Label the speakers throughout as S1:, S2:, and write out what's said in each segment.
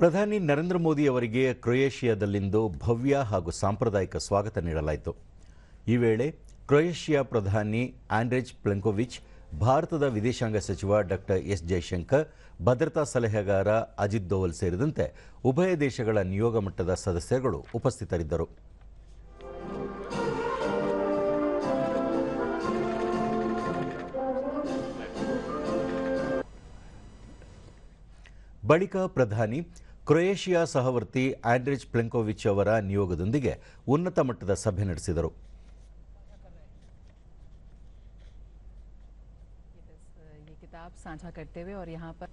S1: ಪ್ರಧಾನಿ ನರೇಂದ್ರ ಮೋದಿ ಅವರಿಗೆ ಕ್ರೊಯೇಷಿಯಾದಲ್ಲಿಂದು ಭವ್ಯ ಹಾಗೂ ಸಾಂಪ್ರದಾಯಿಕ ಸ್ವಾಗತ ನೀಡಲಾಯಿತು. ಈ ವೇಳೆ ಕ್ರೊಯೇಷಿಯಾ ಪ್ರಧಾನಿ ಆಂಡ್ರೆಜ್ ಪ್ಲೆಂಕೋವಿಚ್, ಭಾರತದ ವಿದೇಶಾಂಗ ಸಚಿವ ಡಾಕ್ಟರ್ ಎಸ್ ಜೈಶಂಕರ್, ಭದ್ರತಾ ಸಲಹೆಗಾರ ಅಜಿತ್ ದೋವಲ್ ಸೇರಿದಂತೆ ಉಭಯ ದೇಶಗಳ ನಿಯೋಗ ಮಟ್ಟದ ಸದಸ್ಯರುಗಳು ಉಪಸ್ಥಿತರಿದ್ದರು. ಬಳಿಕ ಪ್ರಧಾನಿ ಕ್ರೊಯೇಷಿಯಾ ಸಹವರ್ತಿ ಆಂಡ್ರಿಜ್ ಪ್ಲೆಂಕೋವಿಚ್ ಅವರ ನಿಯೋಗದೊಂದಿಗೆ ಉನ್ನತ ಮಟ್ಟದ ಸಭೆ ನಡೆಸಿದರು
S2: ये किताब साझा करते हुए और यहाँ पर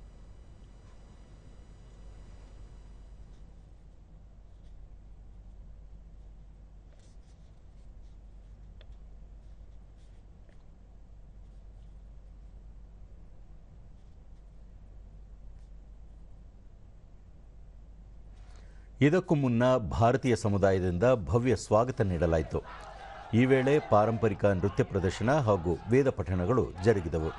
S1: ಇದಕ್ಕೂ ಮುನ್ನ ಭಾರತೀಯ ಸಮುದಾಯದಿಂದ ಭವ್ಯ ಸ್ವಾಗತ ನೀಡಲಾಯಿತು. ಈ ವೇಳೆ ಪಾರಂಪರಿಕ ನೃತ್ಯ ಪ್ರದರ್ಶನ ಹಾಗೂ ವೇದ ಪಠಣಗಳು ಜರುಗಿದವು.